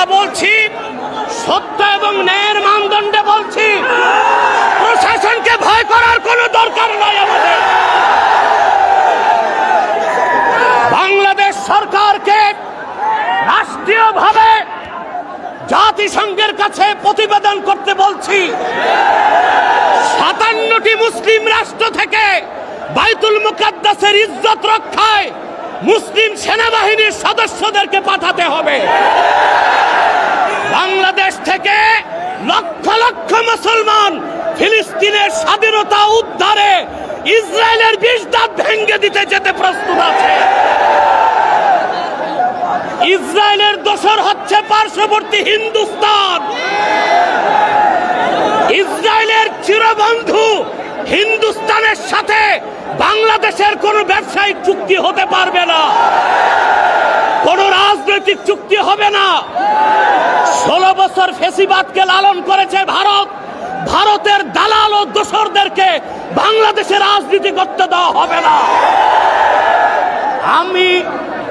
আমরা বলছি, সত্য এবং ন্যায়ের মানদণ্ডে বলছি, প্রশাসনকে ভয় করার কোনো দরকার নাই আমাদের। বাংলাদেশ সরকারকে রাষ্ট্রীয়ভাবে জাতিসংঘের কাছে প্রতিবেদন করতে বলছি। সাতান্নটি মুসলিম রাষ্ট্র থেকে বাইতুল মুকাদ্দাসের ইজ্জত রক্ষায় মুসলিম সেনাবাহিনীর সদস্যদেরকে পাঠাতে হবে। বাংলাদেশ থেকে লক্ষ লক্ষ মুসলমান ফিলিস্তিনের স্বাধীনতা উদ্ধারে ইসরায়েলের বিষ দাঁত ভেঙ্গে দিতে যেতে প্রস্তুত আছে। ইসরায়েলের দোসর হচ্ছে পার্শ্ববর্তী হিন্দুস্তান। ইসরায়েলের চিরবন্ধু হিন্দুস্তানের সাথে বাংলাদেশের কোনো ব্যবসায়িক চুক্তি হতে পারবে না। কোন রাজনৈতিক চুক্তি হবে না। বছর ফেসিবাদকে লালন করেছে ভারত, ভারতের দালাল ও দোসরদেরকে বাংলাদেশে রাজনীতি করতে দেওয়া হবে না। আমি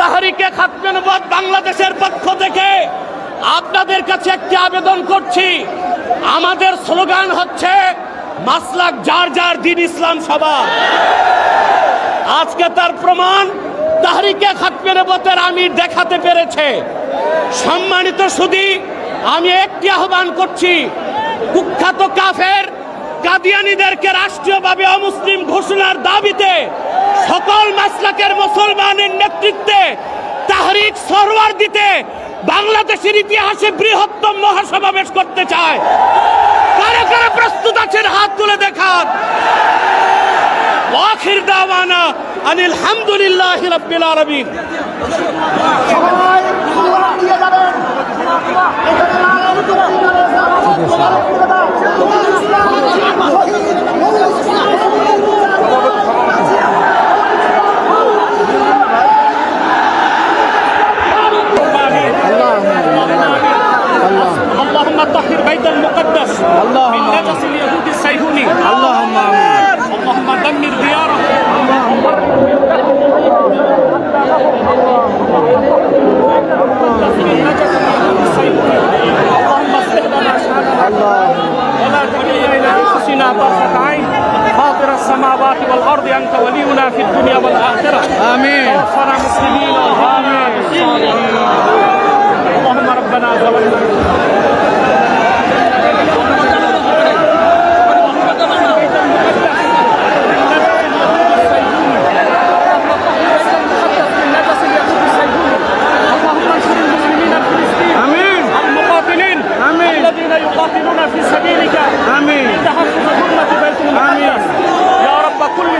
তাহারিকে খাতমেনবাদ বাংলাদেশের পক্ষ থেকে আপনাদের কাছে একটি আবেদন করছি। আমাদের স্লোগান হচ্ছে, মাসলাক যার যার দিন ইসলাম সবার। আজকে তার প্রমাণ তাহারিকে খাতমেনবতের আমি দেখাতে পেরেছে। সম্মানিত সুদী আমি একটি আহ্বান করছি, কুখ্যাত কাফের কাদিয়ানিদেরকে রাষ্ট্রীয়ভাবে অমুসলিম ঘোষণার দাবিতে সকল মাসলাকের মুসলমানের নেতৃত্বে তাহরিক সরওয়ার দিতে বাংলাদেশের ইতিহাসে বৃহত্তম মহাসমাবেশ করতে চায়। কারা কারা প্রস্তুত আছেন হাত তুলে দেখান। ওয়াখির দাওয়ানা আনিল হামদুলিল্লাহ রাব্বিল আলামিন। সবাই দিয়ে যাবেন। এখানে লাগানো انفسنا طرفة عين فاطر السماوات والأرض أنت ولينا في الدنيا والآخرة. آمين. توفنا مسلمين امين اللهم ربنا ظلمنا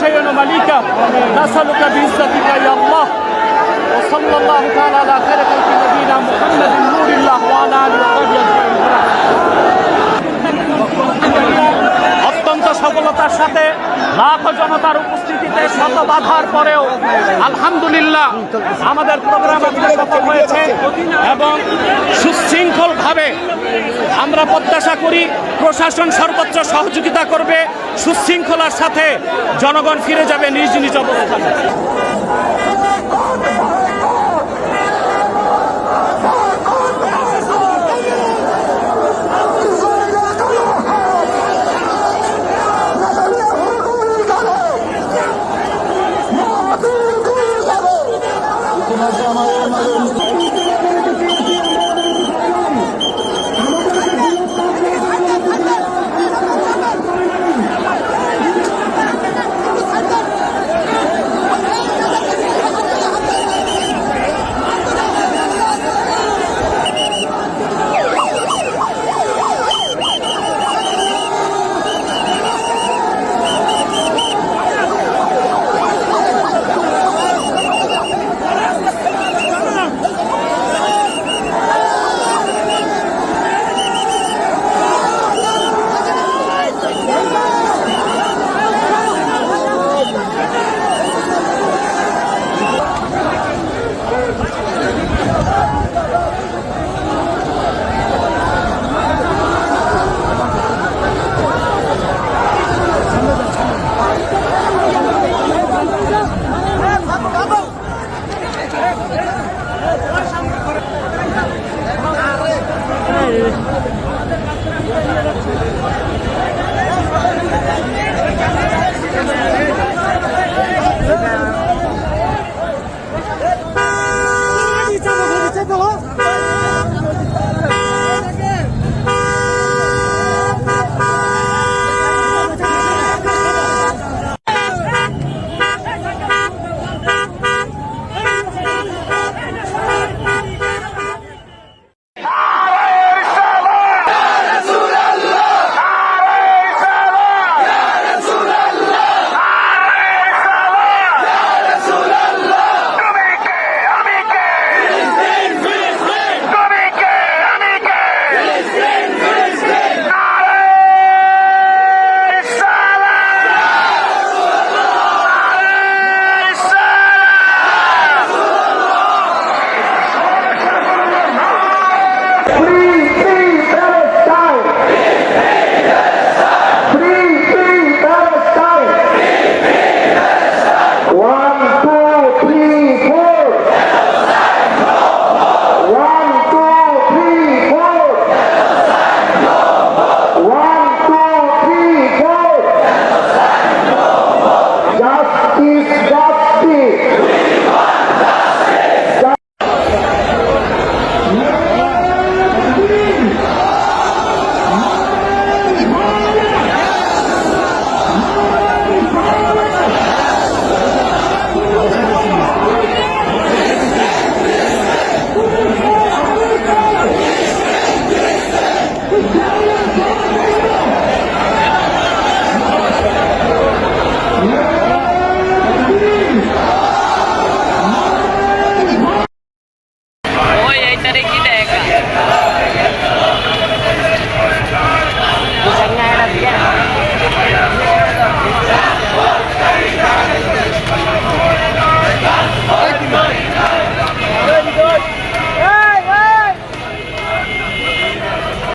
شيء مليكا نسألك بعزتك يا الله. وصلى الله تعالى على خير خلق نبينا محمد نور الله وعلى آله وصحبه أجمعين. সফলতার সাথে লাখ জনতার উপস্থিতিতে শত বাধার পরেও আলহামদুলিল্লাহ আমাদের প্রোগ্রাম সফল হয়েছে এবং সুশৃঙ্খলভাবে আমরা প্রত্যাশা করি প্রশাসন সর্বোচ্চ সহযোগিতা করবে, সুশৃঙ্খলার সাথে জনগণ ফিরে যাবে নিজ নিজ অবস্থানে। lá.